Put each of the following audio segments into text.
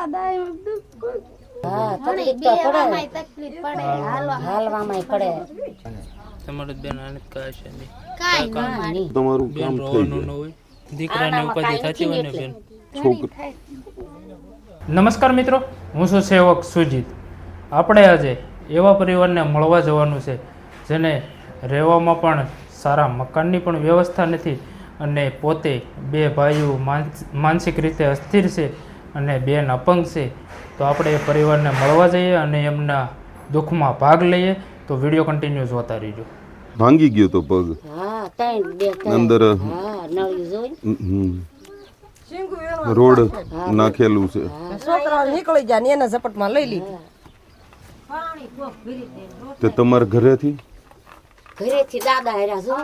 હા તકલીફ તો પડે. હાલવામાં. પડે. તમારે બેન આનંદ કહે છે નહીં. હા, નહીં. તમારું કામ થઈ જાય હોય. દીકરાને ઉપાધિ થતી હોય ને બેન? નમસ્કાર મિત્રો હું છું સેવક સુજીત. આપણે આજે એવા પરિવારને મળવા જવાનું છે જેને રહેવામાં પણ સારા મકાનની પણ વ્યવસ્થા નથી અને પોતે બે ભાઈઓ માનસિક રીતે અસ્થિર છે. અને બેન અપંગ છે તો આપણે એ પરિવારને મળવા જઈએ અને એમના દુઃખમાં ભાગ લઈએ તો વીડિયો કન્ટિન્યુ જોતા રહીજો. ભાંગી ગયો તો પગ. હા ત્રણ બે અંદર હા નળિયું જોઈ રોડ નાખેલું છે. છોકરા નીકળી જાય ને એના ઝપટમાં લઈ લીધી. તે તમારા ઘરેથી? ઘરેથી દાદા હેરા જો.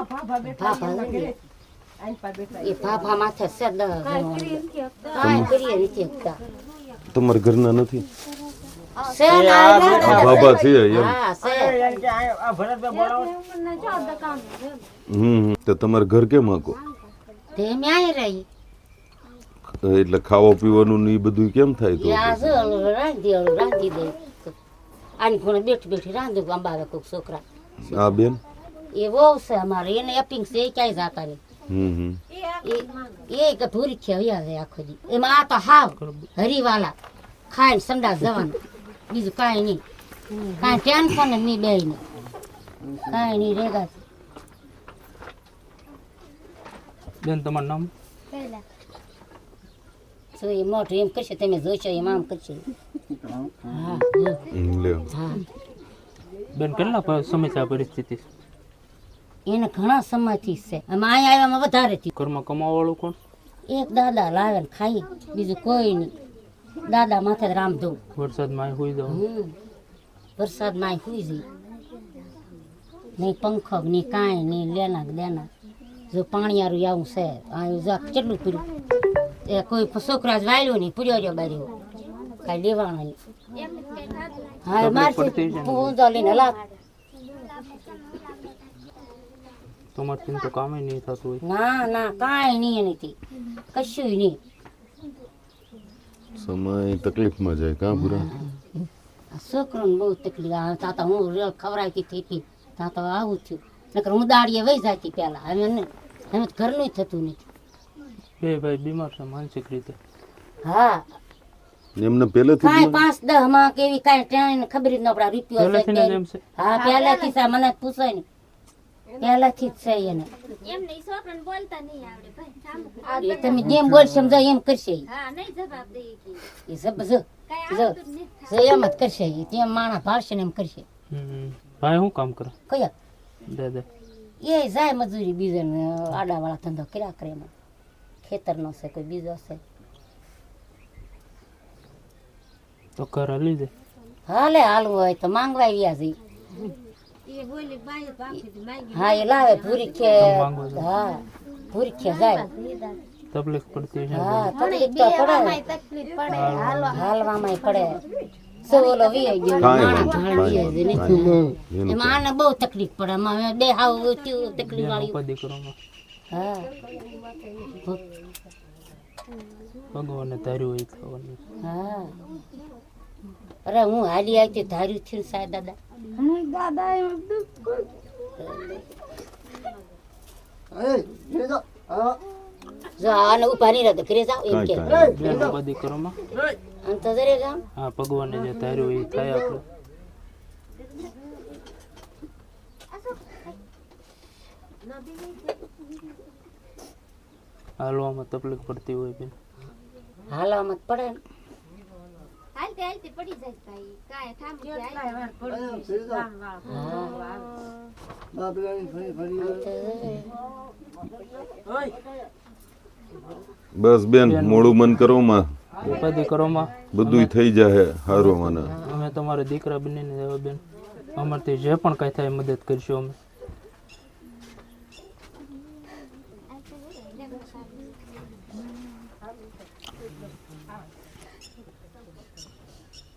એ ભાભા માથે છે કાંઈ કરીએ નથી શકતા તમારા ઘરના નથી? છે હા છે. હમ તો તમારા ઘર કેમ રહી. એટલે ખાવા પીવાનું ને એ બધું કેમ થાય તો? આ જો ઓલું રાંધી રાંધી દે. આની ખૂણે બેઠી બેઠી રાંધું અંબાવે કોઈક છોકરા. આ બેન? એ બહુ છે અમારે એને અપિંગ છે એ ક્યાંય જાતા નહીં. હમ હમ. એ એ કે ભૂરી છે હૈયા છે આખો દી. એમાં આ તો હાવ હરીવાલા ખાઈને સંડાસ જવાનું. બીજું કાંઈ નહીં. કાંઈ ટેન્શન જ નહીં કાંઈ નહીં રેગા બેન તમારું નામ? તો એ મોઢું એમ કરશે તમે જોશો એમ આમ કરશે. હા હા. બેન કેટલા સમય છે આ પરિસ્થિતિ એને ઘણા સમયથી છે. અમે અહીંયા આવ્યામાં વધારે થયું. ઘરમાં કમાવાળું કોણ? એક દાદા લાવે ને ખાઈ બીજું કોઈ નહીં. દાદા માથે રામધૂમ વરસાદમાં અહીં હોઈ જાવ હમ. વરસાદમાં હુઈ જઈ. નહીં પંખો નહીં કાંઈ નહીં લેના દેના. જો પાણીયારું આવું છે જો કેટલું પીરું એ કોઈ છોકરા જ વાળ્યો નહીં પૂર્યો રહ્યો બાર્યો કાંઈ લેવાનું નહીં. હા એ હું લઈને હલા તમારથી તો કામે નહીં થતું હોય. ના ના કાંઈ નહીં એનીથી કશું નહીં. સમય તકલીફમાં જાય કાં પૂરા છોકરોને બહુ તકલીફ આવે. તા તો હું રેલ ખવડાવતી થઈ હતી. તા તો આવું થયું નકર હું દાડીએ વહી જતી પહેલા. હવે ને હવે ઘરનું થતું નથી. બે ભાઈ બીમાર છે માનસિક રીતે. હા. એમને પહેલેથી કાંઈ પાંચ દહમાં કેવી કાંઈ ટ્રેન ખબર જ ન પડે. રૂપિયો હા પહેલેથી મને પૂછાય ને. પહેલાથી જ છે એને. એમને ઈ છોકરાને બોલતા નહીં આવડે ભાઈ એ તમે જેમ બોલ સમજાય એમ કરશે. હા નહીં જવાબ એ જો જો એમ જ કરશે. જેમ માણસ ભાળશે ને એમ કરશે. ભાઈ હું કામ કરો? કયા? દાદા એ જાય મજૂરી બીજો આડાવાળા ધંધો કર્યા કરે એમાં. ખેતરનો છે કોઈ બીજો છે. તો કર હલી દે. હાલે હાલવું હોય તો માંગવા આવ્યા જઈ હા એ લાવે ભૂરી કે હા ભૂરી કે જાય. તકલીફ પડતી છે હા તકલીફ તો પડે. તકલીફ પડે. હાલવામાં પડે. વી ગયો. એનું એમાં આને બહુ તકલીફ પડે. એમાં બે હાવ તકલીફ વાળી. ઉપાધિ હા. ભગવાને ધાર્યું હોય થવાનું હા. અરે હું હાલી આવી હતી ધાર્યું થયું સાહેબ દાદા. જરે હા. ભગવાને જે ધાર્યું એ થાય આપણું. હાલવામાં તકલીફ પડતી હોય બેન. હાલવામાં જ પડે ને. હાલતે હાલતે પડી જાય ભાઈ કાંઈ થાંભી બસ બેન મોડું મન કરવામાં ઉપાધિ કરવામાં બધુંય થઈ જાય હારું મને અમે તમારા દીકરા બનીને હવે બેન અમારથી જે પણ કાંઈ થાય મદદ કરીશું અમે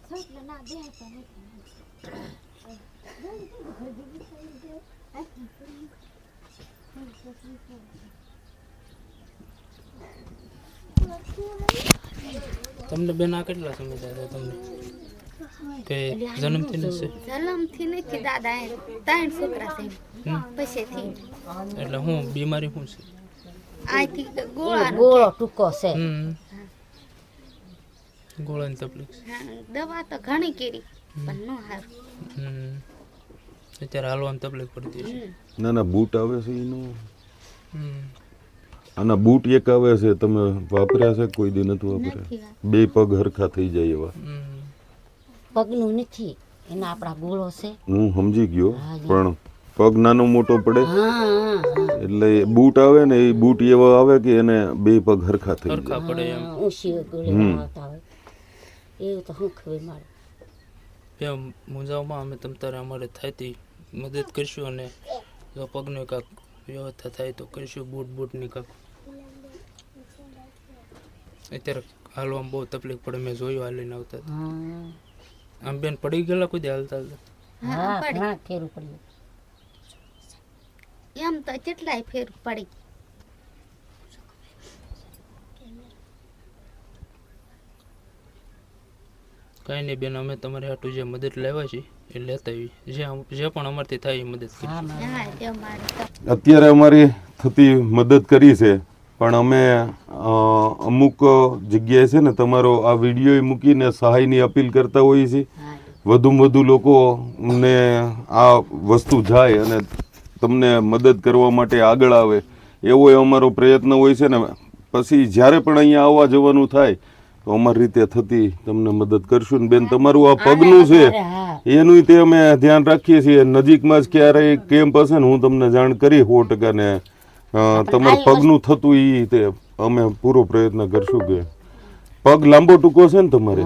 છોકરા ના દેહતા નથી તમને બેન આ કેટલા સમય થયા તમને? કે જન્મથી નથી? જલમથી નથી દાદા એ ત્રણ છોકરા છે? પછીથી. એટલે હું બીમારી શું છે? આથી ગોળા ગોળો ટૂંકો છે. હમ. ગોળાની તકલીફ છે. દવા તો ઘણી કરી પણ નો હારું હમ. અત્યારે હાલવાની તકલીફ પડતી છે. ના બૂટ આવે છે એનું. હમ. આના બૂટ એક આવે છે તમે વાપર્યા છે? કોઈ દી નથી વાપર્યા. બે પગ હરખા થઈ જાય એવા. પગનું નથી. એના આપણા ગોળો છે. હું સમજી ગયો હા, પણ પગ નાનો મોટો પડે. એટલે બૂટ આવે ને એ બૂટ એવા આવે કે એને બે પગ હરખા થઈ જાય. સરખા પડે એમ. ઊંચી ગોળી હમ. આવતા હોય. એવું તો હું ખબર મારે. એમ મુંજાવમાં અમે તમ તારે અમારે થતી મદદ કરશું અને જો પગને કાંક વ્યવસ્થા થાય તો કરીશું બૂટ બૂટની કાંક અત્યારે હાલવામાં બહુ તકલીફ પડે. મેં જોયું હાલીને આવતા આમ બેન પડી ગયેલા કોઈ હાલતા હાલતા ફેરું પડ્યું. એમ તો કેટલાય ફેર પડી. કાંઈ નહીં બેન અમે તમારે હાટું જે મદદ લેવા છે એ લેતા આવી જે જે પણ અમારથી થાય એ મદદ કરી અત્યારે અમારી થતી મદદ કરી છે. પણ અમે અમુક જગ્યાએ છે ને તમારો આ વીડિયો મૂકીને સહાયની અપીલ કરતા હોઈએ છીએ. વધુમાં વધુ લોકોને આ વસ્તુ જાય અને તમને મદદ કરવા માટે આગળ આવે એવો અમારો પ્રયત્ન હોય છે ને. પછી જ્યારે પણ અહીંયા આવવા જવાનું થાય તો અમારી રીતે થતી તમને મદદ કરશું ને બેન. તમારું આ પગનું છે એનું તે અમે ધ્યાન રાખીએ છીએ. નજીકમાં જ ક્યારેય કેમ્પ હશે ને હું તમને જાણ કરી સો ટકા ને અ, તમારું પગનું થતું એ તે અમે પૂરો પ્રયત્ન કરશું કે પગ લાંબો ટૂંકો છે ને તમારે.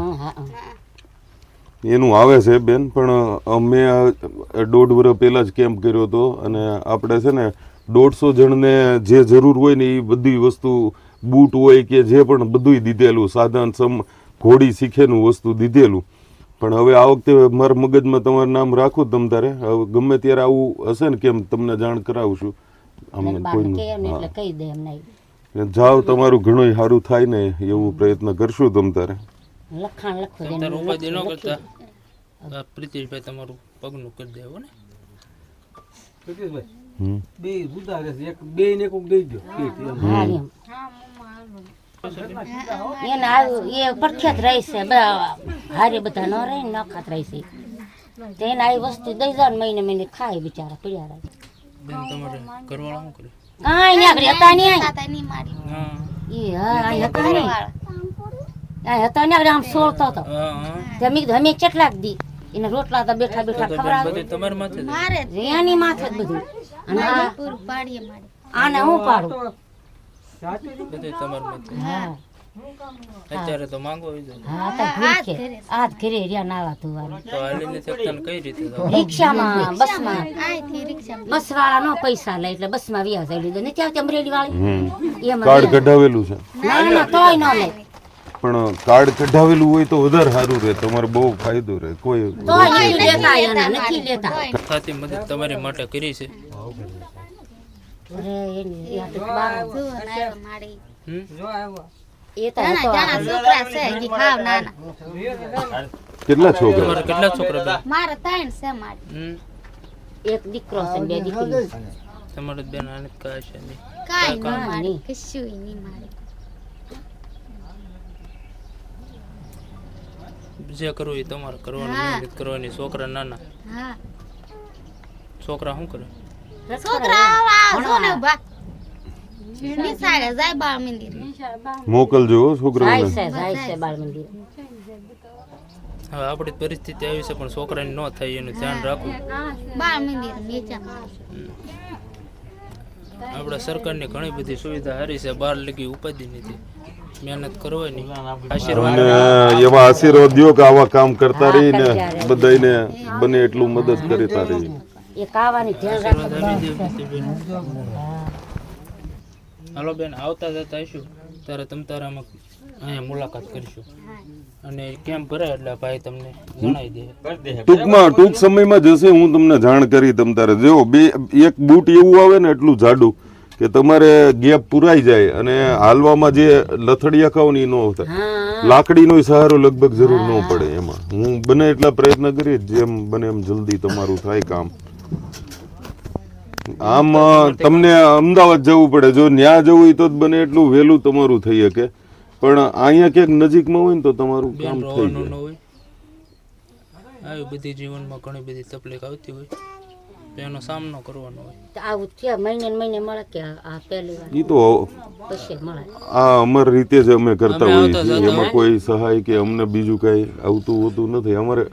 એનું આવે છે બેન પણ અમે દોઢ વર્ષ પહેલાં જ કેમ્પ કર્યો હતો અને આપણે છે ને દોઢસો જણને જે જરૂર હોય ને એ બધી વસ્તુ બૂટ હોય કે જે પણ બધુંય દીધેલું સાધન સમ ઘોડી શીખેનું વસ્તુ દીધેલું. પણ હવે આ વખતે મારા મગજમાં તમારું નામ રાખું તમ તારે. હવે ગમે ત્યારે આવું હશે ને કેમ તમને જાણ કરાવું એટલે અમને એટલે કહી દે જાઓ તમારું ઘણું સારું થાય ને એવું પ્રયત્ન કરશું તમ તારે. લખાણ લખો દે તાર ઉપાધિ ન કરતા. પ્રીતિશભાઈ તમારું પગનું કરી દેવો ને. પ્રકાશભાઈ હમ. બે જુદા રહેશે એક બે ને કોક દઈ દો. હા એને આવ્યું એ પ્રખ્યાત રહેશે છે બધા હારે બધા ન રહે ને નખાત રહી છે આવી વસ્તુ દઈ જાવ મહિને મહિને ખાય બિચારા પીડ્યા રહે. બેન તમારે ઘરવાળા શું કરે? કાંઈ નહીં આગળ હતા નહીં તાતા ની મારી. હા. એ હા હતા નહીં. આ હતા નહીં આગળ આમ સોળતો હતો. કેટલાક દી. એને રોટલા તો બેઠા બેઠા ખવડાવે. બધું માથે જ. મારે માથે બધું. અને આ પૂરું પાડીએ મારે. આને હું પાડું? બધું તમારા માથે હા. અત્યારે તો માંગો હા તો ભૂખે આજ ઘરે રહ્યા નાવા ધોવાનું. તો હાલીને શકતા કઈ રીતે રિક્ષામાં બસમાં. આયથી રિક્ષામાં. બસ વાળા નો પૈસા લે એટલે બસમાં વ્યાજ આવી લીધો. નથી ત્યાં અમરેલી વાળી હમ એમાં કાર્ડ કઢાવેલું છે. ના ના તોય ન લે. પણ કાર્ડ કઢાવેલું હોય તો વધારે સારું રહે. તમારે બહુ ફાયદો રહે. કોઈ નથી લેતા એના નથી લેતા. થતી મદદ તમારી માટે કરી છે. અરે એની બાર જુઓ આવ્યો મારી? એ તો છોકરા છે નાના. કેટલા છોકરા? તમારે કેટલા છોકરા બેન મારે ત્રણ છે મારી. એક દીકરો છે બે દીકરી તમારું બેન આને કાંઈ છે ને કાંઈ ન મારે કશું નહીં મારે. જે કરવું એ તમારે કરવાનું. મહેનત કરવાની. છોકરા નાના. હા. છોકરા શું કરે? છોકરા આવા જો ને બા જાય બાળ મંદિર. મોકલજો હો જાય છે જાય છે બાળ મંદિર. હવે આપણી પરિસ્થિતિ આવી છે પણ છોકરાને ન થાય એનું ધ્યાન રાખવું. બાળ મંદિર આપણે સરકારની ઘણી બધી સુવિધા સારી છે બહાર લગી ઉપાધિ નથી. મહેનત કરવાની આશીર્વાદ. એવા આશીર્વાદ દો કે આવા કામ કરતા રહી રહીને બધા બધાને બને એટલું મદદ કરતા રહી એ કાવાની ધ્યાન. હાલો બેન આવતા જતા આવીશું ત્યારે તમ તારામાં અહીંયા મુલાકાત કરીશું. અને કેમ ભરાય એટલે ભાઈ તમને જણાવી દે. ટૂંકમાં ટૂંક સમયમાં જશે હું તમને જાણ કરી તમ તારે. જો બે એક બૂટ એવું આવે ને એટલું જાડું કે તમારે ગેપ પુરાઈ જાય અને હાલવામાં જે લથડિયા ખાવ ને ન થાય. લાકડી લાકડીનો સહારો લગભગ જરૂર ન પડે એમાં. હું બને એટલા પ્રયત્ન કરીશ જેમ બને એમ જલ્દી તમારું થાય કામ. આમ તમને અમદાવાદ જવું પડે. જો ન્યા જવું હોય તો જ બને એટલું વહેલું તમારું થઈ શકે. પણ અહીંયા ક્યાંક નજીકમાં હોય ને તો તમારું કામ થઈ જાય. હોય. આવી બધી જીવનમાં ઘણી બધી તકલીફ આવતી હોય. એનો સામનો કરવાનો હોય. આવું થયા મહિને મહિને મળે કે આ પહેલી વાર? એ તો પછી મળે. આ અમર રીતે જ અમે કરતા હોઈએ છીએ. એમાં કોઈ સહાય કે અમને બીજું કઈ આવતું હોતું નથી. અમારે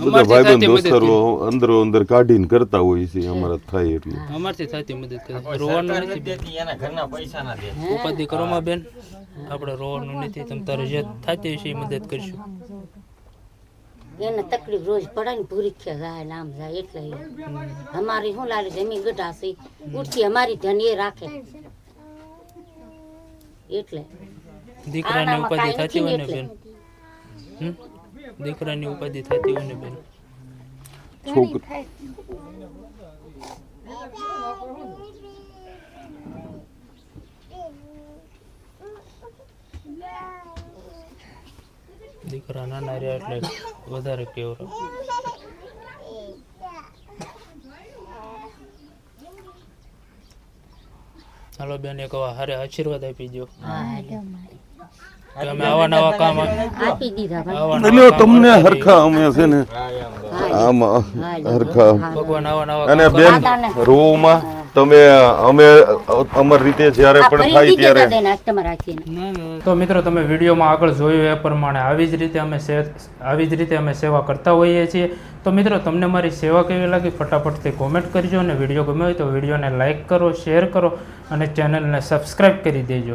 બધા ભાઈબંધ દોસ્તારો અંદરો અંદર કાઢીને કરતા હોય છે અમારા થાય એટલે. અમારથી થતી મદદ કરે. રોવાનું નથી બેન. ઉપાધિ કરવામાં બેન. આપણે રોવાનું નથી તમ તારે જે થતી હશે મદદ કરશું. એને તકલીફ રોજ પડે ને ભૂરીખ્યા જાય નામ જાય એટલે અમારી શું લાગે જમીન ગઢા છે? ઉઠી અમારી ધન એ રાખે. એટલે. દીકરાની ઉપાધિ થતી હોય ને બેન? હમ? દીકરાની ઉપાધિ થતી હોય ને બેન? દીકરા નાના રહ્યા એટલે વધારે કેવરો. હાલો બેન એક વાર હારે આશીર્વાદ આપી દો અમે આવા નવા કામ આપી દીધા એટલે તમને હરખા અમે છે ને. આમાં હરખા. ભગવાન આવા નવા અને બેન રૂમમાં તમે અમે અમર રીતે જ્યારે પણ થાય ત્યારે તો મિત્રો તમે વિડીયોમાં આગળ જોયું એ પ્રમાણે આવી જ રીતે અમે આવી જ રીતે અમે સેવા કરતા હોઈએ છીએ. તો મિત્રો તમને મારી સેવા કેવી લાગી? ફટાફટથી કોમેન્ટ કરજો અને વીડિયો ગમ્યો હોય તો વિડીયોને લાઇક કરો શેર કરો અને ચેનલને સબસ્ક્રાઈબ કરી દેજો.